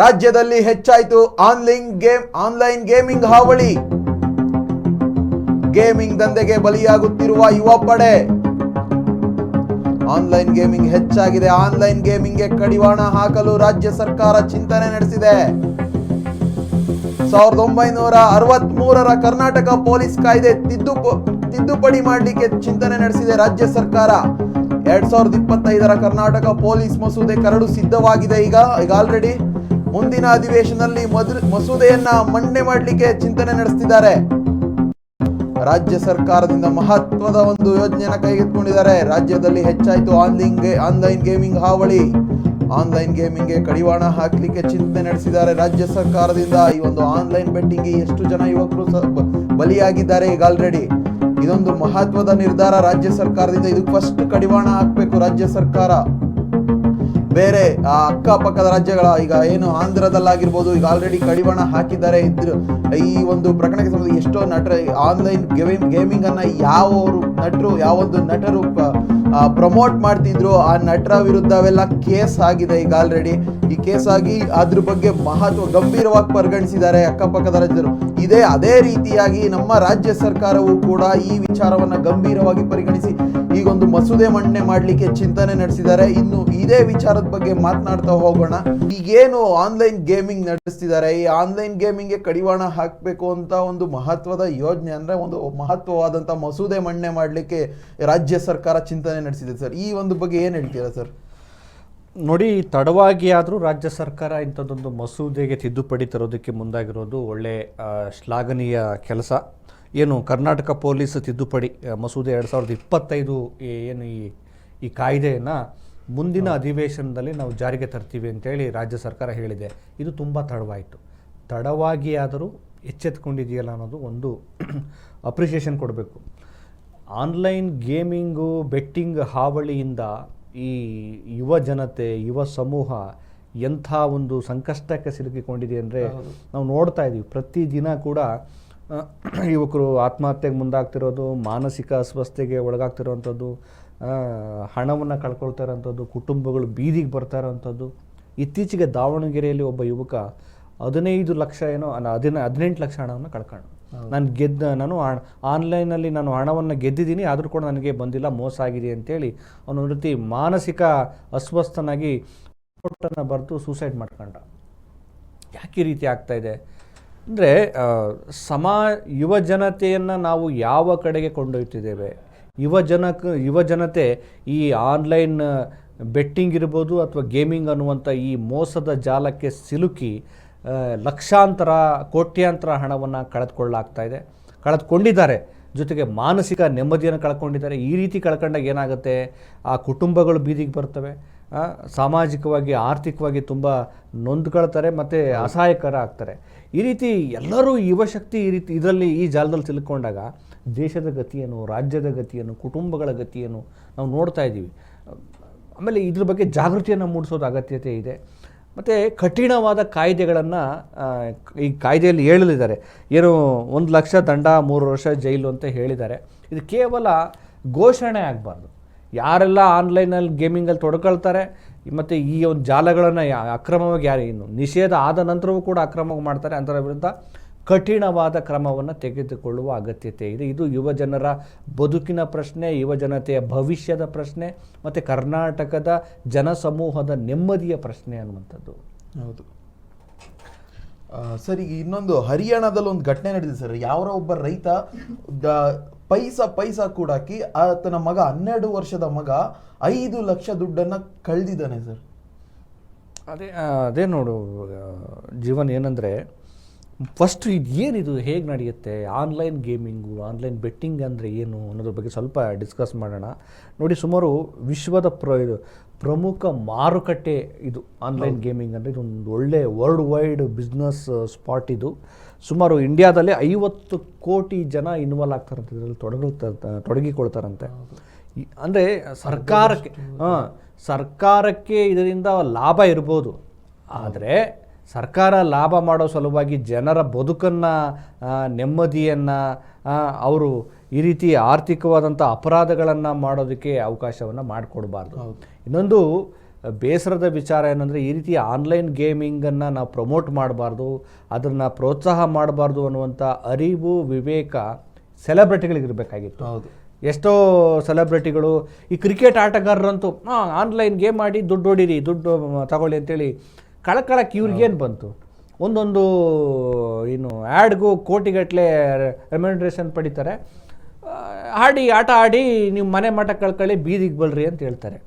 ರಾಜ್ಯದಲ್ಲಿ ಹೆಚ್ಚಾಯಿತು online game, online gaming ಹಾವಳಿ. ಗೇಮಿಂಗ್ ದಂಧೆಗೆ ಬಲಿಯಾಗುತ್ತಿರುವ ಯುವ ಪಡೆ ಆನ್ಲೈನ್ ಗೇಮಿಂಗ್ ಹೆಚ್ಚಾಗಿದೆ. ಆನ್ಲೈನ್ ಗೇಮಿಂಗ್ಗೆ ಕಡಿವಾಣ ಹಾಕಲು ರಾಜ್ಯ ಸರ್ಕಾರ ಚಿಂತನೆ ನಡೆಸಿದೆ. ಸಾವಿರದ ಒಂಬೈನೂರ ಅರವತ್ತ್ ಮೂರರ ಕರ್ನಾಟಕ ಪೊಲೀಸ್ ಕಾಯ್ದೆ ತಿದ್ದುಪ, ತಿದ್ದುಪಡಿ ಮಾಡಲಿಕ್ಕೆ ಚಿಂತನೆ ನಡೆಸಿದೆ ರಾಜ್ಯ ಸರ್ಕಾರ. ಎರಡ್ ಸಾವಿರದ ಇಪ್ಪತ್ತೈದರ ಕರ್ನಾಟಕ ಪೊಲೀಸ್ ಮಸೂದೆ ಕರಡು ಸಿದ್ಧವಾಗಿದೆ. ಈಗ ಈಗ ಆಲ್ರೆಡಿ ಮುಂದಿನ ಅಧಿವೇಶನದಲ್ಲಿ ಮಸೂದೆಯನ್ನ ಮಂಡನೆ ಮಾಡಲಿಕ್ಕೆ ಚಿಂತನೆ ನಡೆಸ್ತಿದ್ದಾರೆ. ರಾಜ್ಯ ಸರ್ಕಾರದಿಂದ ಮಹತ್ವದ ಒಂದು ಯೋಜನೆಯನ್ನ ಕೈಗೆತ್ತಿಕೊಂಡಿದ್ದಾರೆ. ರಾಜ್ಯದಲ್ಲಿ ಹೆಚ್ಚಾಯಿತು ಆನ್ಲೈನ್ ಆನ್ಲೈನ್ ಗೇಮಿಂಗ್ ಹಾವಳಿ. ಆನ್ಲೈನ್ ಗೇಮಿಂಗ್ಗೆ ಕಡಿವಾಣ ಹಾಕಲಿಕ್ಕೆ ಚಿಂತನೆ ನಡೆಸಿದ್ದಾರೆ ರಾಜ್ಯ ಸರ್ಕಾರದಿಂದ. ಈ ಒಂದು ಆನ್ಲೈನ್ ಬೆಟ್ಟಿಂಗ್ಗೆ ಎಷ್ಟು ಜನ ಯುವಕರು ಬಲಿಯಾಗಿದ್ದಾರೆ ಈಗ ಆಲ್ರೆಡಿ ಇದೊಂದು ಮಹತ್ವದ ನಿರ್ಧಾರ ರಾಜ್ಯ ಸರ್ಕಾರದಿಂದ. ಇದು ಫಸ್ಟ್ ಕಡಿವಾಣ ಹಾಕಬೇಕು ರಾಜ್ಯ ಸರ್ಕಾರ. ಬೇರೆ ಅಕ್ಕಪಕ್ಕದ ರಾಜ್ಯಗಳ, ಈಗ ಏನು ಆಂಧ್ರದಲ್ಲಾಗಿರ್ಬೋದು, ಈಗ ಆಲ್ರೆಡಿ ಕಡಿವಾಣ ಹಾಕಿದ್ದಾರೆ, ಇದ್ರು, ಈ ಒಂದು ಪ್ರಕರಣಕ್ಕೆ ಸಂಬಂಧ ಎಷ್ಟೋ ನಟರ ಆನ್ಲೈನ್ ಗೇಮಿಂಗ್ ಗೇಮಿಂಗ್ ಅನ್ನ ಯಾವ ನಟರು, ಯಾವೊಂದು ನಟರು ಪ್ರಮೋಟ್ ಮಾಡ್ತಿದ್ರು, ಆ ನಟರ ವಿರುದ್ಧ ಅವೆಲ್ಲ ಕೇಸ್ ಆಗಿದೆ ಈಗ ಆಲ್ರೆಡಿ ಈ ಕೇಸ್ ಆಗಿ ಅದ್ರ ಬಗ್ಗೆ ಮಹತ್ವ ಗಂಭೀರವಾಗಿ ಪರಿಗಣಿಸಿದ್ದಾರೆ ಅಕ್ಕಪಕ್ಕದ ರಾಜ್ಯರು ಇದೇ. ಅದೇ ರೀತಿಯಾಗಿ ನಮ್ಮ ರಾಜ್ಯ ಸರ್ಕಾರವು ಕೂಡ ಈ ವಿಚಾರವನ್ನು ಗಂಭೀರವಾಗಿ ಪರಿಗಣಿಸಿ ಈಗೊಂದು ಮಸೂದೆ ಮಂಡನೆ ಮಾಡಲಿಕ್ಕೆ ಚಿಂತನೆ ನಡೆಸಿದ್ದಾರೆ. ಇನ್ನು ಇದೇ ವಿಚಾರದ ಬಗ್ಗೆ ಮಾತನಾಡ್ತಾ ಹೋಗೋಣ. ಈಗೇನು ಆನ್ಲೈನ್ ಗೇಮಿಂಗ್ ನಡೆಸ್ತಿದ್ದಾರೆ. ಈ ಆನ್ಲೈನ್ ಗೇಮಿಂಗ್ಗೆ ಕಡಿವಾಣ ಹಾಕಬೇಕು ಅಂತ ಒಂದು ಮಹತ್ವದ ಯೋಜನೆ ಅಂದ್ರೆ ಒಂದು ಮಹತ್ವವಾದಂಥ ಮಸೂದೆ ಮಂಡನೆ ಮಾಡಲಿಕ್ಕೆ ರಾಜ್ಯ ಸರ್ಕಾರ ಚಿಂತನೆ ನಡೆಸಿದೆ ಸರ್. ಈ ಒಂದು ಬಗ್ಗೆ ಏನು ಹೇಳ್ತೀರಾ ಸರ್? ನೋಡಿ ತಡವಾಗಿ ಆದರೂ ರಾಜ್ಯ ಸರ್ಕಾರ ಇಂಥದ್ದೊಂದು ಮಸೂದೆಗೆ ತಿದ್ದುಪಡಿ ತರೋದಕ್ಕೆ ಮುಂದಾಗಿರೋದು ಒಳ್ಳೆ ಶ್ಲಾಘನೀಯ ಕೆಲಸ. ಏನು ಕರ್ನಾಟಕ ಪೊಲೀಸ್ ತಿದ್ದುಪಡಿ ಮಸೂದೆ ಎರಡು ಸಾವಿರದ ಇಪ್ಪತ್ತೈದು ಏನು ಈ ಈ ಕಾಯ್ದೆಯನ್ನು ಮುಂದಿನ ಅಧಿವೇಶನದಲ್ಲಿ ನಾವು ಜಾರಿಗೆ ತರ್ತೀವಿ ಅಂತೇಳಿ ರಾಜ್ಯ ಸರ್ಕಾರ ಹೇಳಿದೆ. ಇದು ತುಂಬ ತಡವಾಯಿತು. ತಡವಾಗಿ ಆದರೂ ಎಚ್ಚೆತ್ಕೊಂಡಿದೆಯಲ್ಲ ಅನ್ನೋದು ಒಂದು ಅಪ್ರಿಷಿಯೇಷನ್ ಕೊಡಬೇಕು. ಆನ್ಲೈನ್ ಗೇಮಿಂಗು ಬೆಟ್ಟಿಂಗ್ ಹಾವಳಿಯಿಂದ ಈ ಯುವ ಜನತೆ ಯುವ ಸಮೂಹ ಎಂಥ ಒಂದು ಸಂಕಷ್ಟಕ್ಕೆ ಸಿಲುಕಿಕೊಂಡಿದೆ ಅಂದರೆ ನಾವು ನೋಡ್ತಾ ಇದ್ದೀವಿ ಪ್ರತಿದಿನ ಕೂಡ ಯುವಕರು ಆತ್ಮಹತ್ಯೆಗೆ ಮುಂದಾಗ್ತಿರೋದು ಮಾನಸಿಕ ಅಸ್ವಸ್ಥತೆಗೆ ಒಳಗಾಗ್ತಿರೋವಂಥದ್ದು ಹಣವನ್ನು ಕಳ್ಕೊಳ್ತಾ ಇರೋವಂಥದ್ದು ಕುಟುಂಬಗಳು ಬೀದಿಗೆ ಬರ್ತಾ ಇರೋವಂಥದ್ದು ಇತ್ತೀಚೆಗೆ ದಾವಣಗೆರೆಯಲ್ಲಿ ಒಬ್ಬ ಯುವಕ ಹದಿನೈದು ಲಕ್ಷ ಏನೋ ಹದಿನ ಹದಿನೆಂಟು ಲಕ್ಷ ಹಣವನ್ನು ಕಳ್ಕೊಂಡು ನಾನು ಗೆದ್ದ, ನಾನು ಆನ್ಲೈನಲ್ಲಿ ನಾನು ಹಣವನ್ನು ಗೆದ್ದಿದ್ದೀನಿ, ಆದರೂ ಕೂಡ ನನಗೆ ಬಂದಿಲ್ಲ, ಮೋಸ ಆಗಿದೆ ಅಂತೇಳಿ ಅವನು ಒಂದು ರೀತಿ ಮಾನಸಿಕ ಅಸ್ವಸ್ಥನಾಗಿ ರಿಪೋರ್ಟನ್ನು ಬರೆದು ಸೂಸೈಡ್ ಮಾಡ್ಕೊಂಡ. ಯಾಕೆ ಈ ರೀತಿ ಆಗ್ತಾ ಇದೆ? ಅಂದರೆ ಸಮ, ಯುವ ಜನತೆಯನ್ನು ನಾವು ಯಾವ ಕಡೆಗೆ ಕೊಂಡೊಯ್ತಿದ್ದೇವೆ? ಯುವ ಜನಕ್ಕೆ ಯುವ ಜನತೆ ಈ ಆನ್ಲೈನ್ ಬೆಟ್ಟಿಂಗ್ ಇರ್ಬೋದು ಅಥವಾ ಗೇಮಿಂಗ್ ಅನ್ನುವಂಥ ಈ ಮೋಸದ ಜಾಲಕ್ಕೆ ಸಿಲುಕಿ ಲಕ್ಷಾಂತರ, ಕೋಟ್ಯಾಂತರ ಹಣವನ್ನು ಕಳೆದುಕೊಳ್ಳಾಗ್ತಾ ಇದೆ. ಕಳೆದುಕೊಂಡಿದ್ದಾರೆ. ಜೊತೆಗೆ ಮಾನಸಿಕ ನೆಮ್ಮದಿಯನ್ನು ಕಳ್ಕೊಂಡಿದ್ದಾರೆ. ಈ ರೀತಿ ಕಳ್ಕೊಂಡಾಗ ಏನಾಗುತ್ತೆ? ಆ ಕುಟುಂಬಗಳು ಬೀದಿಗೆ ಬರ್ತವೆ. ಸಾಮಾಜಿಕವಾಗಿ, ಆರ್ಥಿಕವಾಗಿ ತುಂಬ ನೊಂದ್ಕೊಳ್ತಾರೆ ಮತ್ತು ಅಸಹಾಯಕರ ಆಗ್ತಾರೆ ಈ ರೀತಿ ಎಲ್ಲರೂ ಯುವಶಕ್ತಿ ಈ ರೀತಿ ಇದರಲ್ಲಿ ಈ ಜಾಲದಲ್ಲಿ ಸಿಲುಕೊಂಡಾಗ ದೇಶದ ಗತಿಯನ್ನು, ರಾಜ್ಯದ ಗತಿಯನ್ನು, ಕುಟುಂಬಗಳ ಗತಿಯನ್ನು ನಾವು ನೋಡ್ತಾ ಇದ್ದೀವಿ. ಆಮೇಲೆ ಇದ್ರ ಬಗ್ಗೆ ಜಾಗೃತಿಯನ್ನು ಮೂಡಿಸೋದು ಅಗತ್ಯತೆ ಇದೆ. ಮತ್ತು ಕಠಿಣವಾದ ಕಾಯ್ದೆಗಳನ್ನು ಈ ಕಾಯ್ದೆಯಲ್ಲಿ ಹೇಳಲಿದ್ದಾರೆ. ಏನು ಒಂದು ಲಕ್ಷ ದಂಡ, ಮೂರು ವರ್ಷ ಜೈಲು ಅಂತ ಹೇಳಿದ್ದಾರೆ. ಇದು ಕೇವಲ ಘೋಷಣೆ ಆಗಬಾರ್ದು. ಯಾರೆಲ್ಲ ಆನ್ಲೈನಲ್ಲಿ ಗೇಮಿಂಗಲ್ಲಿ ತೊಡ್ಕೊಳ್ತಾರೆ, ಮತ್ತು ಈ ಒಂದು ಜಾಲಗಳನ್ನು ಅಕ್ರಮವಾಗಿ ಯಾರು ಇನ್ನು ನಿಷೇಧ ಆದ ನಂತರವೂ ಕೂಡ ಅಕ್ರಮವಾಗಿ ಮಾಡ್ತಾರೆ ಅಂಥರ ವಿರುದ್ಧ ಕಠಿಣವಾದ ಕ್ರಮವನ್ನು ತೆಗೆದುಕೊಳ್ಳುವ ಅಗತ್ಯತೆ ಇದೆ. ಇದು ಯುವ ಜನರ ಬದುಕಿನ ಪ್ರಶ್ನೆ ಯುವ ಜನತೆಯ ಭವಿಷ್ಯದ ಪ್ರಶ್ನೆ ಮತ್ತು ಕರ್ನಾಟಕದ ಜನಸಮೂಹದ ನೆಮ್ಮದಿಯ ಪ್ರಶ್ನೆ ಅನ್ನುವಂಥದ್ದು. ಹೌದು. ಸರಿ ಈಗ ಇನ್ನೊಂದು ಹರಿಯಾಣದಲ್ಲಿ ಒಂದು ಘಟನೆ ನಡೆದಿದೆ ಸರ್. ಯಾರೋ ಒಬ್ಬ ರೈತ ದ- ಪೈಸಾ ಪೈಸಾ ಕೂಡಾಕಿ ಆತನ ಮಗ ಹನ್ನೆರಡು ವರ್ಷದ ಮಗ ಐದು ಲಕ್ಷ ದುಡ್ಡನ್ನು ಕಳೆದಿದ್ದಾನೆ ಸರ್. ಅದೇ ಅದೇ ನೋಡು ಜೀವನ್ ಏನಂದರೆ ಫಸ್ಟ್ ಇದು ಏನಿದು ಹೇಗೆ ನಡೆಯುತ್ತೆ? ಆನ್ಲೈನ್ ಗೇಮಿಂಗು ಆನ್ಲೈನ್ ಬೆಟ್ಟಿಂಗ್ ಅಂದರೆ ಏನು ಅನ್ನೋದ್ರ ಬಗ್ಗೆ ಸ್ವಲ್ಪ ಡಿಸ್ಕಸ್ ಮಾಡೋಣ. ನೋಡಿ ಸುಮಾರು ವಿಶ್ವದ ಪ್ರ ಇದು ಪ್ರಮುಖ ಮಾರುಕಟ್ಟೆ ಇದು ಆನ್ಲೈನ್ ಗೇಮಿಂಗ್ ಅಂದರೆ ಇದೊಂದು ಒಳ್ಳೆ ವರ್ಲ್ಡ್ ವೈಡ್ ಬಿಸ್ನೆಸ್ ಸ್ಪಾಟ್ ಇದು. ಸುಮಾರು ಇಂಡಿಯಾದಲ್ಲಿ ಐವತ್ತು ಕೋಟಿ ಜನ ಇನ್ವಾಲ್ವ್ ಆಗ್ತಾರಂತೆ ಇದರಲ್ಲಿ ತೊಡಗುತ್ತ ತೊಡಗಿಕೊಳ್ತಾರಂತೆ. ಅಂದರೆ ಸರ್ಕಾರಕ್ಕೆ ಹಾಂ ಸರ್ಕಾರಕ್ಕೆ ಇದರಿಂದ ಲಾಭ ಇರ್ಬೋದು. ಆದರೆ ಸರ್ಕಾರ ಲಾಭ ಮಾಡೋ ಸಲುವಾಗಿ ಜನರ ಬದುಕನ್ನು ನೆಮ್ಮದಿಯನ್ನು ಅವರು ಈ ರೀತಿ ಆರ್ಥಿಕವಾದಂಥ ಅಪರಾಧಗಳನ್ನು ಮಾಡೋದಕ್ಕೆ ಅವಕಾಶವನ್ನು ಮಾಡಿಕೊಡ್ಬಾರ್ದು. ಇನ್ನೊಂದು ಬೇಸರದ ವಿಚಾರ ಏನಂದರೆ ಈ ರೀತಿ ಆನ್ಲೈನ್ ಗೇಮಿಂಗನ್ನು ನಾವು ಪ್ರಮೋಟ್ ಮಾಡಬಾರ್ದು ಅದನ್ನು ಪ್ರೋತ್ಸಾಹ ಮಾಡಬಾರ್ದು ಅನ್ನುವಂಥ ಅರಿವು ವಿವೇಕ ಸೆಲೆಬ್ರಿಟಿಗಳಿಗಿರಬೇಕಾಗಿತ್ತು ಹೌದು. ಎಷ್ಟೋ ಸೆಲೆಬ್ರಿಟಿಗಳು ಈ ಕ್ರಿಕೆಟ್ ಆಟಗಾರರಂತೂ ಹಾಂ ಆನ್ಲೈನ್ ಗೇಮ್ ಮಾಡಿ ದುಡ್ಡು ಹೊಡೀರಿ ದುಡ್ಡು ತಗೊಳ್ಳಿ ಅಂತೇಳಿ ಕಳಕಳಕ್ಕೆ ಇವ್ರಿಗೇನು ಬಂತು? ಒಂದೊಂದು ಏನು ಆ್ಯಡ್ಗೂ ಕೋಟಿಗಟ್ಟಲೆ ರೆಮ್ಯುನರೇಷನ್ ಪಡಿತಾರೆ. ಆಡಿ ಆಟ ಆಡಿ ನೀವು ಮನೆ ಮಠ ಕಳ್ಕೊಳ್ಳಿ ಬೀದಿಗೆ ಬಲ್ರಿ ಅಂತ ಹೇಳ್ತಾರೆ.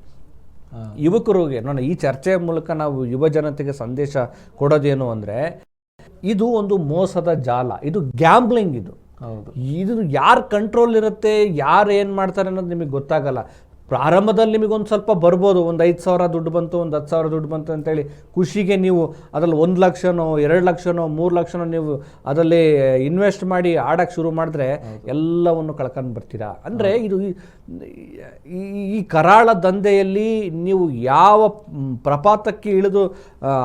ಯುವಕರಿಗೆ ನಾನು ಈ ಚರ್ಚೆಯ ಮೂಲಕ ನಾವು ಯುವ ಜನತೆಗೆ ಸಂದೇಶ ಕೊಡೋದೇನು ಅಂದರೆ ಇದು ಒಂದು ಮೋಸದ ಜಾಲ. ಇದು ಗ್ಯಾಂಬ್ಲಿಂಗ್ ಇದು. ಹೌದು. ಇದು ಯಾರು ಕಂಟ್ರೋಲ್ ಇರುತ್ತೆ ಯಾರು ಏನು ಮಾಡ್ತಾರೆ ಅನ್ನೋದು ನಿಮಗೆ ಗೊತ್ತಾಗಲ್ಲ. ಪ್ರಾರಂಭದಲ್ಲಿ ನಿಮಗೊಂದು ಸ್ವಲ್ಪ ಬರ್ಬೋದು. ಒಂದು ಐದು ಸಾವಿರ ದುಡ್ಡು ಬಂತು ಒಂದು ಹತ್ತು ಸಾವಿರ ದುಡ್ಡು ಬಂತು ಅಂತೇಳಿ ಖುಷಿಗೆ ನೀವು ಅದರಲ್ಲಿ ಒಂದು ಲಕ್ಷನೋ ಎರಡು ಲಕ್ಷನೋ ಮೂರು ಲಕ್ಷನೋ ನೀವು ಅದರಲ್ಲಿ ಇನ್ವೆಸ್ಟ್ ಮಾಡಿ ಆಡೋಕ್ಕೆ ಶುರು ಮಾಡಿದ್ರೆ ಎಲ್ಲವನ್ನು ಕಳ್ಕೊಂಡು ಬರ್ತೀರಾ? ಅಂದರೆ ಇದು ಈ- ಕರಾಳ ದಂಧೆಯಲ್ಲಿ ನೀವು ಯಾವ ಪ್ರಪಾತಕ್ಕೆ ಇಳಿದು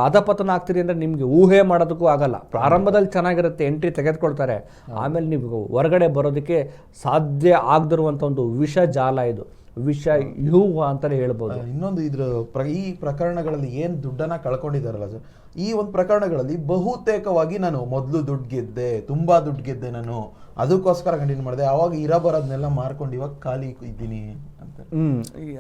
ಅಧಪತನ ಆಗ್ತೀರಿ ಅಂದರೆ ನಿಮಗೆ ಊಹೆ ಮಾಡೋದಕ್ಕೂ ಆಗಲ್ಲ. ಪ್ರಾರಂಭದಲ್ಲಿ ಚೆನ್ನಾಗಿರುತ್ತೆ ಎಂಟ್ರಿ ತೆಗೆದುಕೊಳ್ತಾರೆ. ಆಮೇಲೆ ನೀವು ಹೊರಗಡೆ ಬರೋದಕ್ಕೆ ಸಾಧ್ಯ ಆಗದಿರುವಂಥ ಒಂದು ವಿಷ ಜಾಲ ಇದು. ವಿಷ ಯೂಹ ಅಂತಲೇ ಹೇಳ್ಬೋದು. ಇನ್ನೊಂದು ಇದ್ರ ಪ್ರ ಈ ಪ್ರಕರಣಗಳಲ್ಲಿ ಏನು ದುಡ್ಡನ್ನ ಕಳ್ಕೊಂಡಿದಾರಲ್ಲ ಸರ್ ಈ ಒಂದು ಪ್ರಕರಣಗಳಲ್ಲಿ ಬಹುತೇಕವಾಗಿ ನಾನು ಮೊದಲು ದುಡ್ಡು ಗೆದ್ದೆ ತುಂಬಾ ದುಡ್ಡು ಗೆದ್ದೆ ನಾನು ಅದಕ್ಕೋಸ್ಕರ ಕಂಟಿನ್ಯೂ ಮಾಡಿದೆ ಅವಾಗ ಇರ ಬರೋದನ್ನೆಲ್ಲ ಮಾರ್ಕೊಂಡು ಇವಾಗ ಖಾಲಿ ಇದ್ದೀನಿ ಅಂತ. ಹ್ಮ್ ಈ-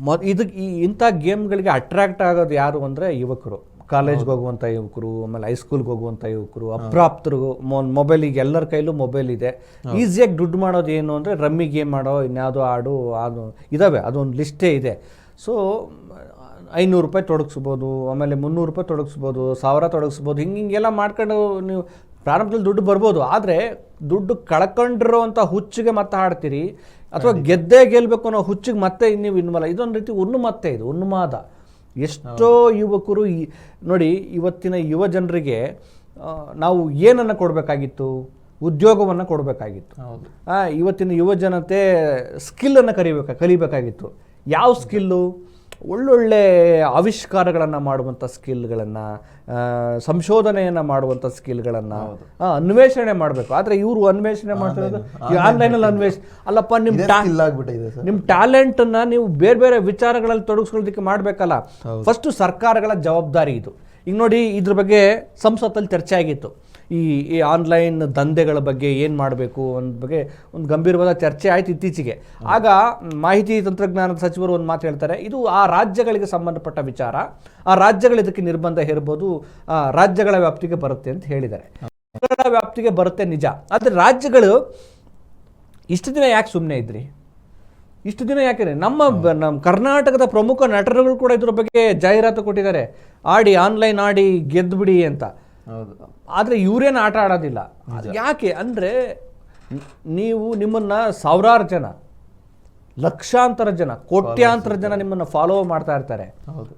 ಮೊದ್ ಇದು ಈ ಇಂಥ ಗೇಮ್ಗಳಿಗೆ ಅಟ್ರಾಕ್ಟ್ ಆಗೋದು ಯಾರು ಅಂದರೆ ಯುವಕರು. ಕಾಲೇಜ್ಗೆ ಹೋಗುವಂಥ ಯುವಕರು ಆಮೇಲೆ ಹೈಸ್ಕೂಲ್ಗೆ ಹೋಗುವಂಥ ಯುವಕರು ಅಪ್ರಾಪ್ತರು ಮೊಬೈಲಿಗೆ ಎಲ್ಲರ ಕೈಲೂ ಮೊಬೈಲ್ ಇದೆ. ಈಸಿಯಾಗಿ ದುಡ್ಡು ಮಾಡೋದು ಏನು ಅಂದರೆ ರಮ್ಮಿ ಗೇಮ್ ಮಾಡೋ ಇನ್ಯಾವುದೋ ಆಡು ಅದು ಇದ್ದಾವೆ ಅದೊಂದು ಲಿಸ್ಟೇ ಇದೆ. ಸೊ ಐನೂರು ರೂಪಾಯಿ ತೊಡಗಿಸ್ಬೋದು ಆಮೇಲೆ ಮುನ್ನೂರು ರೂಪಾಯಿ ತೊಡಗಿಸ್ಬೋದು ಸಾವಿರ ತೊಡಗಿಸ್ಬೋದು ಹಿಂಗೆ ಹಿಂಗೆಲ್ಲ ಮಾಡ್ಕೊಂಡು ನೀವು ಪ್ರಾರಂಭದಲ್ಲಿ ದುಡ್ಡು ಬರ್ಬೋದು. ಆದರೆ ದುಡ್ಡು ಕಳ್ಕೊಂಡಿರೋವಂಥ ಹುಚ್ಚಿಗೆ ಮತ್ತೆ ಆಡ್ತೀರಿ ಅಥವಾ ಗೆದ್ದೇ ಗೆಲ್ಲಬೇಕು ಅನ್ನೋ ಹುಚ್ಚಿಗೆ ಮತ್ತೆ ನೀವು ಇನ್ವಲ್ಲ ಇದೊಂದು ರೀತಿ ಉನ್ಮತ್ತೆ ಇದು ಉನ್ಮಾದ. ಎಷ್ಟೋ ಯುವಕರು ಈ ನೋಡಿ ಇವತ್ತಿನ ಯುವ ಜನರಿಗೆ ನಾವು ಏನನ್ನು ಕೊಡಬೇಕಾಗಿತ್ತು? ಉದ್ಯೋಗವನ್ನು ಕೊಡಬೇಕಾಗಿತ್ತು. ಇವತ್ತಿನ ಯುವ ಜನತೆ ಸ್ಕಿಲ್ಲನ್ನು ಕರಿಬೇಕು ಕಲಿಬೇಕಾಗಿತ್ತು. ಯಾವ ಸ್ಕಿಲ್ಲು ಒಳ್ಳೊಳ್ಳೆ ಆವಿಷ್ಕಾರಗಳನ್ನು ಮಾಡುವಂಥ ಸ್ಕಿಲ್ಗಳನ್ನು ಸಂಶೋಧನೆಯನ್ನು ಮಾಡುವಂಥ ಸ್ಕಿಲ್ಗಳನ್ನು ಅನ್ವೇಷಣೆ ಮಾಡಬೇಕು. ಆದರೆ ಇವರು ಅನ್ವೇಷಣೆ ಮಾಡ್ತಿರೋದು ಈ ಆನ್ಲೈನಲ್ಲಿ ಅನ್ವೇಷ ಅಲ್ಲಪ್ಪ ನಿಮ್ಮ ನಿಮ್ಮ ಟ್ಯಾಲೆಂಟನ್ನು ನೀವು ಬೇರೆ ಬೇರೆ ವಿಚಾರಗಳಲ್ಲಿ ತೊಡಗಿಸ್ಕೊಳ್ಳೋದಕ್ಕೆ ಮಾಡಬೇಕಲ್ಲ. ಫಸ್ಟು ಸರ್ಕಾರಗಳ ಜವಾಬ್ದಾರಿ ಇದು. ಈಗ ನೋಡಿ ಇದ್ರ ಬಗ್ಗೆ ಸಂಸತ್ತಲ್ಲಿ ಚರ್ಚೆ ಆಗಿತ್ತು. ಈ ಈ ಆನ್ಲೈನ್ ದಂಧೆಗಳ ಬಗ್ಗೆ ಏನು ಮಾಡಬೇಕು ಅನ್ನೋ ಬಗ್ಗೆ ಒಂದು ಗಂಭೀರವಾದ ಚರ್ಚೆ ಆಯ್ತು ಇತ್ತೀಚೆಗೆ. ಆಗ ಮಾಹಿತಿ ತಂತ್ರಜ್ಞಾನದ ಸಚಿವರು ಒಂದು ಮಾತು ಹೇಳ್ತಾರೆ, ಇದು ಆ ರಾಜ್ಯಗಳಿಗೆ ಸಂಬಂಧಪಟ್ಟ ವಿಚಾರ. ಆ ರಾಜ್ಯಗಳು ಇದಕ್ಕೆ ನಿರ್ಬಂಧ ಹೇರ್ಬೋದು ರಾಜ್ಯಗಳ ವ್ಯಾಪ್ತಿಗೆ ಬರುತ್ತೆ ಅಂತ ಹೇಳಿದ್ದಾರೆ. ವ್ಯಾಪ್ತಿಗೆ ಬರುತ್ತೆ ನಿಜ. ಆದರೆ ರಾಜ್ಯಗಳು ಇಷ್ಟು ದಿನ ಯಾಕೆ ಸುಮ್ಮನೆ ಇದ್ರಿ? ಇಷ್ಟು ದಿನ ಯಾಕೆ ನಮ್ಮ ನಮ್ಮ ಕರ್ನಾಟಕದ ಪ್ರಮುಖ ನಟರುಗಳು ಕೂಡ ಇದ್ರ ಬಗ್ಗೆ ಜಾಹೀರಾತು ಕೊಟ್ಟಿದ್ದಾರೆ. ಆಡಿ ಆನ್ಲೈನ್ ಆಡಿ ಗೆದ್ದುಬಿಡಿ ಅಂತ. ಆದರೆ ಇವರೇನು ಆಟ ಆಡೋದಿಲ್ಲ. ಯಾಕೆ ಅಂದರೆ ನೀವು ನಿಮ್ಮನ್ನು ಸಾವಿರಾರು ಜನ ಲಕ್ಷಾಂತರ ಜನ ಕೋಟ್ಯಾಂತರ ಜನ ನಿಮ್ಮನ್ನು ಫಾಲೋ ಮಾಡ್ತಾ ಇರ್ತಾರೆ. ಹೌದು.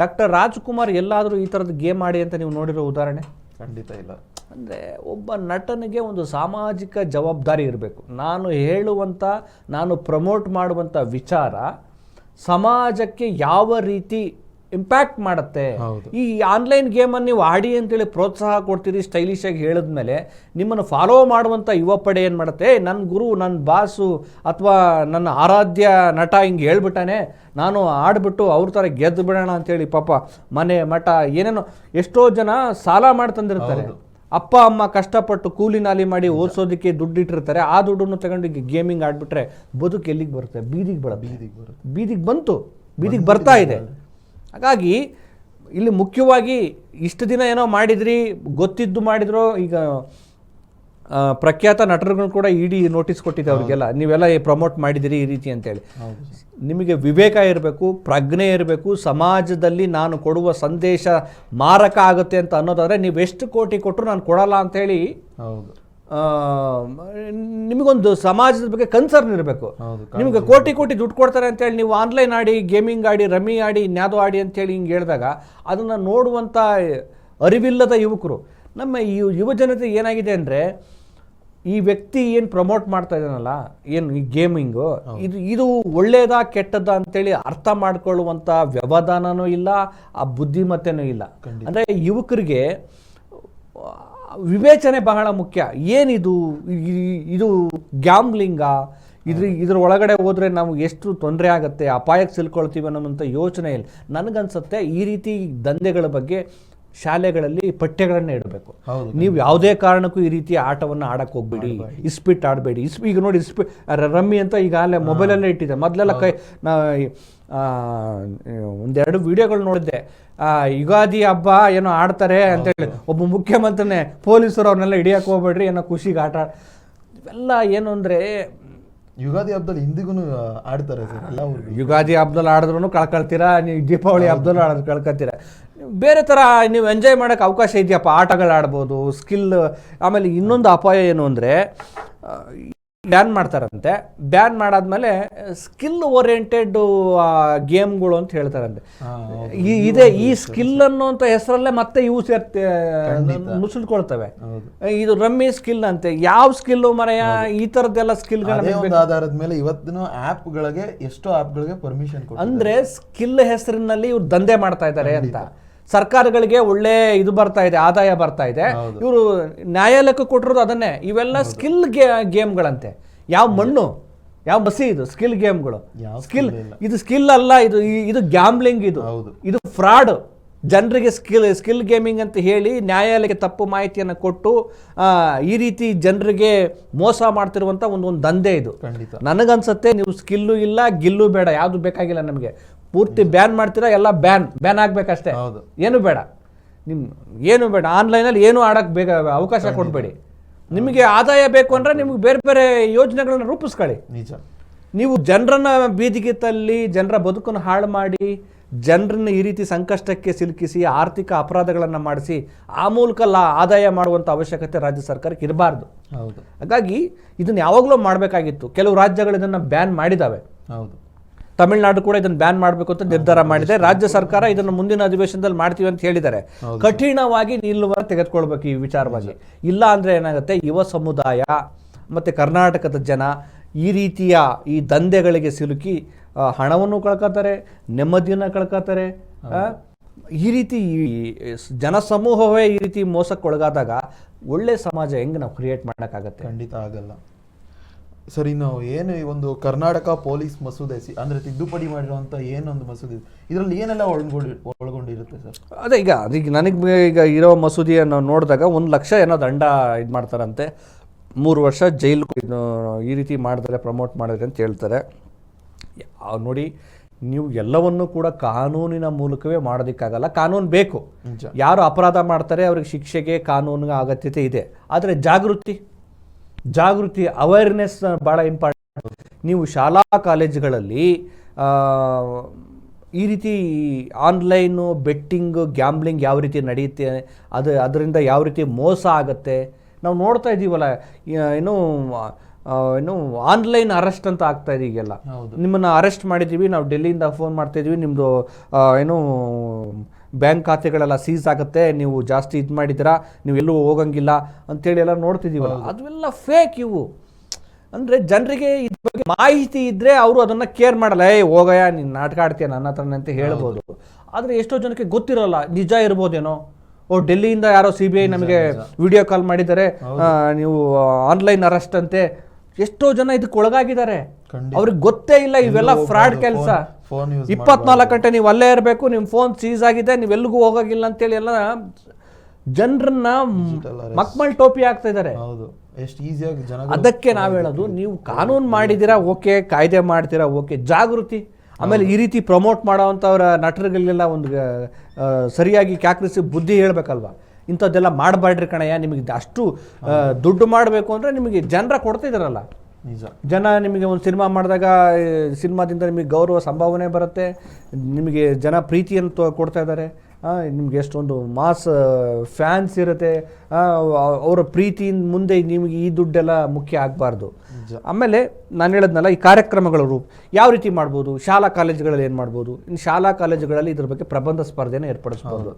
ಡಾಕ್ಟರ್ ರಾಜ್ಕುಮಾರ್ ಎಲ್ಲಾದರೂ ಈ ಥರದ ಗೇಮ್ ಆಡಿ ಅಂತ ನೀವು ನೋಡಿರೋ ಉದಾಹರಣೆ? ಖಂಡಿತ ಇಲ್ಲ. ಅಂದರೆ ಒಬ್ಬ ನಟನಿಗೆ ಒಂದು ಸಾಮಾಜಿಕ ಜವಾಬ್ದಾರಿ ಇರಬೇಕು. ನಾನು ಹೇಳುವಂಥ ನಾನು ಪ್ರಮೋಟ್ ಮಾಡುವಂಥ ವಿಚಾರ ಸಮಾಜಕ್ಕೆ ಯಾವ ರೀತಿ ಇಂಪ್ಯಾಕ್ಟ್ ಮಾಡುತ್ತೆ. ಈ ಆನ್ಲೈನ್ ಗೇಮನ್ನು ನೀವು ಆಡಿ ಅಂತೇಳಿ ಪ್ರೋತ್ಸಾಹ ಕೊಡ್ತೀರಿ ಸ್ಟೈಲಿಶ್ ಆಗಿ ಹೇಳಿದ್ಮೇಲೆ ನಿಮ್ಮನ್ನು ಫಾಲೋ ಮಾಡುವಂಥ ಯುವ ಪಡೆ ಏನು ಮಾಡುತ್ತೆ ನನ್ನ ಗುರು ನನ್ನ ಬಾಸು ಅಥವಾ ನನ್ನ ಆರಾಧ್ಯ ನಟ ಹಿಂಗೆ ಹೇಳ್ಬಿಟ್ಟಾನೆ ನಾನು ಆಡ್ಬಿಟ್ಟು ಅವ್ರ ಥರ ಗೆದ್ದು ಬಿಡೋಣ ಅಂತೇಳಿ ಪಾಪ ಮನೆ ಮಠ ಏನೇನೋ ಎಷ್ಟೋ ಜನ ಸಾಲ ಮಾಡಿ ತಂದಿರ್ತಾರೆ ಅಪ್ಪ ಅಮ್ಮ ಕಷ್ಟಪಟ್ಟು ಕೂಲಿ ನಾಲಿ ಮಾಡಿ ಓದಿಸೋದಕ್ಕೆ ದುಡ್ಡು ಇಟ್ಟಿರ್ತಾರೆ ಆ ದುಡ್ಡನ್ನು ತಗೊಂಡು ಗೇಮಿಂಗ್ ಆಡ್ಬಿಟ್ರೆ ಬದುಕು ಎಲ್ಲಿಗೆ ಬರುತ್ತೆ? ಬೀದಿಗೆ ಬರುತ್ತೆ. ಬೀದಿಗೆ ಬರುತ್ತೆ. ಬೀದಿಗೆ ಬಂತು. ಬೀದಿಗೆ ಬರ್ತಾ ಇದೆ. ಹಾಗಾಗಿ ಇಲ್ಲಿ ಮುಖ್ಯವಾಗಿ ಇಷ್ಟು ದಿನ ಏನೋ ಮಾಡಿದ್ರಿ ಗೊತ್ತಿದ್ದು ಮಾಡಿದ್ರು ಈಗ ಪ್ರಖ್ಯಾತ ನಟರುಗಳು ಕೂಡ ಇಡಿ ನೋಟಿಸ್ ಕೊಟ್ಟಿದೆ ಅವ್ರಿಗೆಲ್ಲ. ನೀವೆಲ್ಲ ಪ್ರಮೋಟ್ ಮಾಡಿದಿರಿ ಈ ರೀತಿ ಅಂತೇಳಿ. ನಿಮಗೆ ವಿವೇಕ ಇರಬೇಕು ಪ್ರಜ್ಞೆ ಇರಬೇಕು ಸಮಾಜದಲ್ಲಿ ನಾನು ಕೊಡುವ ಸಂದೇಶ ಮಾರಕ ಆಗುತ್ತೆ ಅಂತ ಅನ್ನೋದಾದರೆ ನೀವು ಎಷ್ಟು ಕೋಟಿ ಕೊಟ್ಟರು ನಾನು ಕೊಡಲ್ಲ ಅಂತೇಳಿ ಹೌದು. ನಿಮಗೊಂದು ಸಮಾಜದ ಬಗ್ಗೆ ಕನ್ಸರ್ನ್ ಇರಬೇಕು. ನಿಮ್ಗೆ ಕೋಟಿ ಕೋಟಿ ದುಡ್ಡು ಕೊಡ್ತಾರೆ ಅಂತೇಳಿ ನೀವು ಆನ್ಲೈನ್ ಆಡಿ ಗೇಮಿಂಗ್ ಆಡಿ ರಮ್ಮಿ ಆಡಿ ಇನ್ಯಾವುದೋ ಆಡಿ ಅಂತೇಳಿ ಹಿಂಗೆ ಹೇಳಿದಾಗ ಅದನ್ನು ನೋಡುವಂಥ ಅರಿವಿಲ್ಲದ ಯುವಕರು. ನಮ್ಮ ಈ ಯುವ ಜನತೆ ಏನಾಗಿದೆ ಅಂದರೆ ಈ ವ್ಯಕ್ತಿ ಏನು ಪ್ರಮೋಟ್ ಮಾಡ್ತಾ ಇದ್ದಾನಲ್ಲ ಏನು ಈ ಗೇಮಿಂಗು ಇದು ಇದು ಒಳ್ಳೇದಾ ಕೆಟ್ಟದ ಅಂತೇಳಿ ಅರ್ಥ ಮಾಡ್ಕೊಳ್ಳುವಂಥ ವ್ಯವಧಾನನೂ ಇಲ್ಲ ಆ ಬುದ್ಧಿಮತ್ತೆನೂ ಇಲ್ಲ. ಅಂದರೆ ಯುವಕರಿಗೆ ವಿವೇಚನೆ ಬಹಳ ಮುಖ್ಯ. ಏನಿದು? ಇದು ಗ್ಯಾಮ್ಲಿಂಗ ಇದ್ರ ಇದ್ರ ಒಳಗಡೆ ಹೋದ್ರೆ ನಾವು ಎಷ್ಟು ತೊಂದರೆ ಆಗುತ್ತೆ? ಅಪಾಯಕ್ಕೆ ಸಿಲ್ಕೊಳ್ತೀವಿ ಅನ್ನೋಂಥ ಯೋಚನೆ ಇಲ್ಲ. ನನಗನ್ಸುತ್ತೆ ಈ ರೀತಿ ದಂಧೆಗಳ ಬಗ್ಗೆ ಶಾಲೆಗಳಲ್ಲಿ ಪಠ್ಯಗಳನ್ನ ಇಡಬೇಕು. ನೀವು ಯಾವುದೇ ಕಾರಣಕ್ಕೂ ಈ ರೀತಿ ಆಟವನ್ನು ಆಡಕ್ಕೆ ಹೋಗ್ಬೇಡಿ. ಇಸ್ಪಿಟ್ ಆಡಬೇಡಿ. ಇಸ್ ಈಗ ನೋಡಿ ಇಸ್ಪಿ ರಮ್ಮಿ ಅಂತ ಈಗ ಅಲ್ಲೇ ಮೊಬೈಲಲ್ಲೇ ಇಟ್ಟಿದೆ. ಮೊದಲೆಲ್ಲ ಕೈ ನಾ ಒಂದೆರಡು ವಿಡಿಯೋಗಳು ನೋಡಿದ್ದೆ. ಯುಗಾದಿ ಹಬ್ಬ ಏನೋ ಆಡ್ತಾರೆ ಅಂತೇಳಿ ಒಬ್ಬ ಮುಖ್ಯಮಂತ್ರಿನೇ ಪೊಲೀಸರು ಅವ್ರನ್ನೆಲ್ಲ ಹಿಡಿಯಕ್ಕೆ ಹೋಗ್ಬೇಡ್ರಿ ಏನೋ ಖುಷಿಗೆ ಆಟ ಇವೆಲ್ಲ ಏನು ಅಂದರೆ ಯುಗಾದಿ ಹಬ್ಬದಲ್ಲಿ ಹಿಂದಿಗೂ ಆಡ್ತಾರೆ ಯುಗಾದಿ ಹಬ್ಬದಲ್ಲಿ ಆಡಿದ್ರು ಕಳ್ಕೊಳ್ತೀರಾ ನೀವು ದೀಪಾವಳಿ ಹಬ್ಬದಲ್ಲಿ ಆಡೋದು ಕಳ್ಕೊಳ್ತೀರ ಬೇರೆ ಥರ ನೀವು ಎಂಜಾಯ್ ಮಾಡೋಕ್ಕೆ ಅವಕಾಶ ಇದೆಯಪ್ಪ ಆಟಗಳು ಆಡ್ಬೋದು ಸ್ಕಿಲ್ ಆಮೇಲೆ ಇನ್ನೊಂದು ಅಪಾಯ ಏನು ಅಂದರೆ ಬ್ಯಾನ್ ಮಾಡ್ತಾರಂತೆ. ಬ್ಯಾನ್ ಮಾಡಾದ್ಮೇಲೆ ಸ್ಕಿಲ್ ಓರಿಯೆಂಟೆಡ್ ಗೇಮ್ಗಳು ಅಂತ ಹೇಳ್ತಾರಂತೆ. ಈ ಇದೆ ಈ ಸ್ಕಿಲ್ ಅನ್ನೋಂತ ಹೆಸರಲ್ಲೇ ಮತ್ತೆ ಇವು ಸೇರ್ತೆ ನುಸುಳ್ಕೊಳ್ತವೆ. ಇದು ರಮ್ಮಿ ಸ್ಕಿಲ್ ಅಂತೆ ಯಾವ ಸ್ಕಿಲ್ ಮರೆಯ? ಈ ತರದ್ದೆಲ್ಲ ಸ್ಕಿಲ್ಗಳ ಆಧಾರದ ಮೇಲೆ ಇವತ್ತಿನ ಆ್ಯಪ್ಗಳಿಗೆ ಎಷ್ಟೋ ಆ್ಯಪ್ಗಳಿಗೆ ಪರ್ಮಿಷನ್ ಅಂದ್ರೆ ಸ್ಕಿಲ್ ಹೆಸರಿನಲ್ಲಿ ಇವ್ರು ದಂಧೆ ಮಾಡ್ತಾ ಇದ್ದಾರೆ ಅಂತ. ಸರ್ಕಾರಗಳಿಗೆ ಒಳ್ಳೆ ಇದು ಬರ್ತಾ ಇದೆ ಆದಾಯ ಬರ್ತಾ ಇದೆ. ಇವರು ನ್ಯಾಯಾಲಯಕ್ಕೆ ಕೊಟ್ಟಿರೋದು ಅದನ್ನೇ. ಇವೆಲ್ಲ ಸ್ಕಿಲ್ ಗೇಮ್ಗಳಂತೆ. ಯಾವ ಮಣ್ಣು ಯಾವ ಬಸಿ ಇದು ಸ್ಕಿಲ್ ಗೇಮ್ಗಳು. ಸ್ಕಿಲ್ ಇದು ಸ್ಕಿಲ್ ಅಲ್ಲ ಇದು ಇದು ಗ್ಯಾಮ್ಲಿಂಗ್ ಇದು. ಇದು ಫ್ರಾಡ್. ಜನರಿಗೆ ಸ್ಕಿಲ್ ಸ್ಕಿಲ್ ಗೇಮಿಂಗ್ ಅಂತ ಹೇಳಿ ನ್ಯಾಯಾಲಯಕ್ಕೆ ತಪ್ಪು ಮಾಹಿತಿಯನ್ನು ಕೊಟ್ಟು ಈ ರೀತಿ ಜನರಿಗೆ ಮೋಸ ಮಾಡ್ತಿರುವಂಥ ಒಂದು ಒಂದು ದಂಧೆ ಇದು. ನನಗನ್ಸುತ್ತೆ ನೀವು ಸ್ಕಿಲ್ಲು ಇಲ್ಲ ಗಿಲ್ಲು ಬೇಡ ಯಾವುದು ಬೇಕಾಗಿಲ್ಲ ನಮಗೆ. ಪೂರ್ತಿ ಬ್ಯಾನ್ ಮಾಡ್ತೀರಾ ಎಲ್ಲ ಬ್ಯಾನ್ ಬ್ಯಾನ್ ಆಗ್ಬೇಕಷ್ಟೇ. ಹೌದು. ಏನು ಬೇಡ. ನಿಮ್ಮ ಏನು ಬೇಡ. ಆನ್ಲೈನಲ್ಲಿ ಏನು ಆಡಕ್ಕೆ ಬೇಗ ಅವಕಾಶ ಕೊಡಬೇಡಿ. ನಿಮಗೆ ಆದಾಯ ಬೇಕು ಅಂದರೆ ನಿಮ್ಗೆ ಬೇರೆ ಬೇರೆ ಯೋಜನೆಗಳನ್ನ ರೂಪಿಸ್ಕೊಳ್ಳಿ. ನಿಜ. ನೀವು ಜನರನ್ನ ಬೀದಿಗೆ ತಲ್ಲಿ ಜನರ ಬದುಕನ್ನು ಹಾಳು ಮಾಡಿ ಜನರನ್ನ ಈ ರೀತಿ ಸಂಕಷ್ಟಕ್ಕೆ ಸಿಲುಕಿಸಿ ಆರ್ಥಿಕ ಅಪರಾಧಗಳನ್ನು ಮಾಡಿಸಿ ಆ ಮೂಲಕ ಲಾ ಆದಾಯ ಮಾಡುವಂಥ ಅವಶ್ಯಕತೆ ರಾಜ್ಯ ಸರ್ಕಾರಕ್ಕೆ ಇರಬಾರ್ದು. ಹೌದು. ಹಾಗಾಗಿ ಇದನ್ನು ಯಾವಾಗಲೂ ಮಾಡಬೇಕಾಗಿತ್ತು. ಕೆಲವು ರಾಜ್ಯಗಳು ಇದನ್ನು ಬ್ಯಾನ್ ಮಾಡಿದ್ದಾವೆ ಹೌದು. ತಮಿಳುನಾಡು ಕೂಡ ಇದನ್ನು ಬ್ಯಾನ್ ಮಾಡಬೇಕು ಅಂತ ನಿರ್ಧಾರ ಮಾಡಿದೆ. ರಾಜ್ಯ ಸರ್ಕಾರ ಇದನ್ನು ಮುಂದಿನ ಅಧಿವೇಶನದಲ್ಲಿ ಮಾಡ್ತೀವಿ ಅಂತ ಹೇಳಿದ್ದಾರೆ. ಕಠಿಣವಾಗಿ ನಿಲ್ಲುವ ತೆಗೆದುಕೊಳ್ಬೇಕು ಈ ವಿಚಾರವಾಗಿ. ಇಲ್ಲ ಅಂದರೆ ಏನಾಗುತ್ತೆ ಯುವ ಸಮುದಾಯ ಮತ್ತು ಕರ್ನಾಟಕದ ಜನ ಈ ರೀತಿಯ ಈ ದಂಧೆಗಳಿಗೆ ಸಿಲುಕಿ ಹಣವನ್ನು ಕಳ್ಕೊತಾರೆ ನೆಮ್ಮದಿಯನ್ನು ಕಳ್ಕೊತಾರೆ ಈ ರೀತಿ ಈ ಜನಸಮೂಹವೇ ಈ ರೀತಿ ಮೋಸಕ್ಕೊಳಗಾದಾಗ ಒಳ್ಳೆ ಸಮಾಜ ಹೆಂಗೆ ನಾವು ಕ್ರಿಯೇಟ್ ಮಾಡೋಕ್ಕಾಗತ್ತೆ? ಖಂಡಿತ ಆಗಲ್ಲ. ಸರ್ ಇನ್ನು ಏನು ಈ ಒಂದು ಕರ್ನಾಟಕ ಪೊಲೀಸ್ ಮಸೂದೆ ಸಿ- ಅಂದರೆ ತಿದ್ದುಪಡಿ ಮಾಡಿರುವಂಥ ಏನೊಂದು ಮಸೂದೆ ಇದೆ? ಇದರಲ್ಲಿ ಏನೆಲ್ಲ ಒಳಗೊಂಡಿ ಒಳಗೊಂಡಿರುತ್ತೆ ಸರ್? ಅದೇ ಈಗ ಅದೀಗ ನನಗೆ ಈಗ ಇರೋ ಮಸೂದೆಯನ್ನು ನೋಡಿದಾಗ ಒಂದು ಲಕ್ಷ ಏನೋ ದಂಡ ಇದು ಮಾಡ್ತಾರಂತೆ. ಮೂರು ವರ್ಷ ಜೈಲು ಇದು ಈ ರೀತಿ ಮಾಡಿದ್ರೆ ಪ್ರಮೋಟ್ ಮಾಡಿದ್ರೆ ಅಂತ ಹೇಳ್ತಾರೆ. ನೋಡಿ ನೀವು ಎಲ್ಲವನ್ನೂ ಕೂಡ ಕಾನೂನಿನ ಮೂಲಕವೇ ಮಾಡೋದಕ್ಕಾಗಲ್ಲ. ಕಾನೂನು ಬೇಕು. ಯಾರು ಅಪರಾಧ ಮಾಡ್ತಾರೆ ಅವ್ರಿಗೆ ಶಿಕ್ಷೆಗೆ ಕಾನೂನಿನ ಅಗತ್ಯತೆ ಇದೆ. ಆದರೆ ಜಾಗೃತಿ ಜಾಗೃತಿ ಅವೇರ್ನೆಸ್ ಭಾಳ ಇಂಪಾರ್ಟೆಂಟ್ ನೀವು ಶಾಲಾ ಕಾಲೇಜುಗಳಲ್ಲಿ ಈ ರೀತಿ ಆನ್ಲೈನು ಬೆಟ್ಟಿಂಗು ಗ್ಯಾಮ್ಲಿಂಗ್ ಯಾವ ರೀತಿ ನಡೆಯುತ್ತೆ ಅದು ಅದರಿಂದ ಯಾವ ರೀತಿ ಮೋಸ ಆಗುತ್ತೆ ನಾವು ನೋಡ್ತಾ ಇದ್ದೀವಲ್ಲ ಏನು ಏನು ಆನ್ಲೈನ್ ಅರೆಸ್ಟ್ ಅಂತ ಆಗ್ತಾ ಇದೆ ಈಗೆಲ್ಲ. ಹೌದು. ನಿಮ್ಮನ್ನು ಅರೆಸ್ಟ್ ಮಾಡಿದ್ದೀವಿ ನಾವು ಡೆಲ್ಲಿಯಿಂದ ಫೋನ್ ಮಾಡ್ತಾ ಇದೀವಿ ನಿಮ್ಮದು ಏನು ಬ್ಯಾಂಕ್ ಖಾತೆಗಳೆಲ್ಲ ಸೀಸ್ ಆಗುತ್ತೆ ನೀವು ಜಾಸ್ತಿ ಇದು ಮಾಡಿದ್ದೀರಾ ನೀವು ಎಲ್ಲೂ ಹೋಗಂಗಿಲ್ಲ ಅಂತೇಳಿ ಎಲ್ಲ ನೋಡ್ತಿದ್ದೀವಲ್ಲ ಅದೆಲ್ಲ ಫೇಕ್ ಇವು. ಅಂದರೆ ಜನರಿಗೆ ಇದ್ರ ಬಗ್ಗೆ ಮಾಹಿತಿ ಇದ್ದರೆ ಅವರು ಅದನ್ನು ಕೇರ್ ಮಾಡಲ್ಲ ಏ ಹೋಗಯ್ಯ ನೀನು ನಾಟಕ ಆಡ್ತೀಯ ನನ್ನ ಹತ್ರನೇ ಅಂತ ಹೇಳ್ಬೋದು. ಆದರೆ ಎಷ್ಟೋ ಜನಕ್ಕೆ ಗೊತ್ತಿರೋಲ್ಲ ನಿಜ ಇರ್ಬೋದೇನೋ. ಓ ಡೆಲ್ಲಿಯಿಂದ ಯಾರೋ ಸಿ ಬಿ ಐ ನಮಗೆ ವಿಡಿಯೋ ಕಾಲ್ ಮಾಡಿದ್ದಾರೆ. ನೀವು ಆನ್ಲೈನ್ ಅರೆಸ್ಟ್ ಅಂತೆ. ಎಷ್ಟೋ ಜನ ಇದಕ್ಕೆ ಒಳಗಾಗಿದ್ದಾರೆ. ಅವ್ರಿಗೆ ಗೊತ್ತೇ ಇಲ್ಲ ಇವೆಲ್ಲ ಫ್ರಾಡ್ ಕೆಲಸ. ಫೋನ್ ಯೂಸ್ ಇಪ್ಪತ್ನಾಲ್ಕು ಗಂಟೆ ನೀವು ಅಲ್ಲೇ ಇರಬೇಕು ನಿಮ್ಮ ಫೋನ್ ಸೀಸ್ ಆಗಿದೆ ನೀವೆಲ್ಲಿಗೂ ಹೋಗೋಗಿಲ್ಲ ಅಂತೇಳಿ ಎಲ್ಲ ಜನರನ್ನ ಮಕ್ಮಲ್ ಟೋಪಿ ಆಗ್ತಾ ಇದ್ದಾರೆ. ಹೌದು. ಎಷ್ಟು ಈಸಿಯಾಗಿ ಜನ ಅದಕ್ಕೆ ನಾವು ಹೇಳೋದು ನೀವು ಕಾನೂನು ಮಾಡಿದ್ದೀರಾ ಓಕೆ ಕಾಯ್ದೆ ಮಾಡ್ತೀರಾ ಓಕೆ ಜಾಗೃತಿ. ಆಮೇಲೆ ಈ ರೀತಿ ಪ್ರಮೋಟ್ ಮಾಡೋವಂಥವ್ರ ನಟರುಗಳಿಗೆಲ್ಲ ಒಂದು ಸರಿಯಾಗಿ ಕ್ಯಾಕ್ರಿಸಿ ಬುದ್ಧಿ ಹೇಳಬೇಕಲ್ವ? ಇಂಥದ್ದೆಲ್ಲ ಮಾಡಬೇಡ್ರಿ ಕಣಯ್ಯ ನಿಮಗೆ ಅಷ್ಟು ದುಡ್ಡು ಮಾಡಬೇಕು ಅಂದರೆ ನಿಮಗೆ ಜನರ ಕೊಡ್ತಿದ್ದಾರಲ್ಲ ನಿಜ. ಜನ ನಿಮಗೆ ಒಂದು ಸಿನಿಮಾ ಮಾಡಿದಾಗ ಸಿನಿಮಾದಿಂದ ನಿಮಗೆ ಗೌರವ ಸಂಭಾವನೆ ಬರುತ್ತೆ ನಿಮಗೆ ಜನ ಪ್ರೀತಿಯನ್ನು ತೊ ಕೊಡ್ತಾ ಇದ್ದಾರೆ. ನಿಮಗೆ ಎಷ್ಟೊಂದು ಮಾಸ್ ಫ್ಯಾನ್ಸ್ ಇರುತ್ತೆ. ಅವರ ಪ್ರೀತಿಯಿಂದ ಮುಂದೆ ನಿಮಗೆ ಈ ದುಡ್ಡೆಲ್ಲ ಮುಖ್ಯ ಆಗಬಾರ್ದು. ಆಮೇಲೆ ನಾನು ಹೇಳೋದ್ನಲ್ಲ ಈ ಕಾರ್ಯಕ್ರಮಗಳ ರೂಪ ಯಾವ ರೀತಿ ಮಾಡ್ಬೋದು? ಶಾಲಾ ಕಾಲೇಜುಗಳಲ್ಲಿ ಏನು ಮಾಡ್ಬೋದು? ಇನ್ನು ಶಾಲಾ ಕಾಲೇಜುಗಳಲ್ಲಿ ಇದ್ರ ಬಗ್ಗೆ ಪ್ರಬಂಧ ಸ್ಪರ್ಧೆನ ಏರ್ಪಡಿಸ್ಬೋದು.